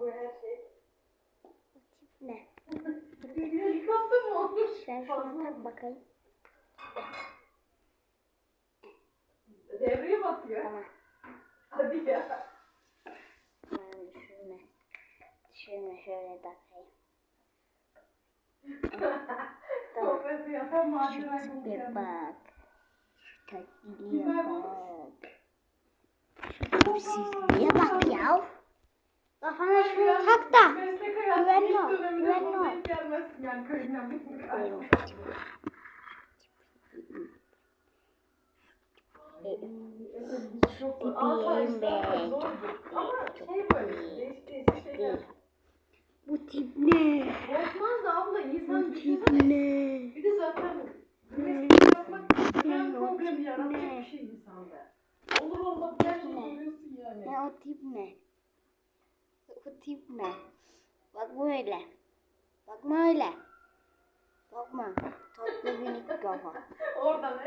bu her şey. Ne? Yıkandı mı olmuş? Sen şuna tak bakayım. Devreye batıyor. Tamam. Hadi ya. Ben şuna. Şunu şöyle takayım. Tamam. Ben macera Bir bulacağım. bak. Şu tatlılığa bak. Şu tipsizliğe bak ya. Kafana şunu tak da. Güvenli ol, güvenli ol. gelmezsin yani köyünden. Çok. Bu tip ne? Bozmaz da abla insan tip ne? Bir de zaten mesleği yapmak ben Ne? problemi yaratacak Ne? bir şey insanda. Olur olmaz her şeyi Ne? görüyorsun yani. Ne o tip ne? O tip ne? Bak böyle. Bakma öyle. Bakma. Tatlı minik kafa. Oradan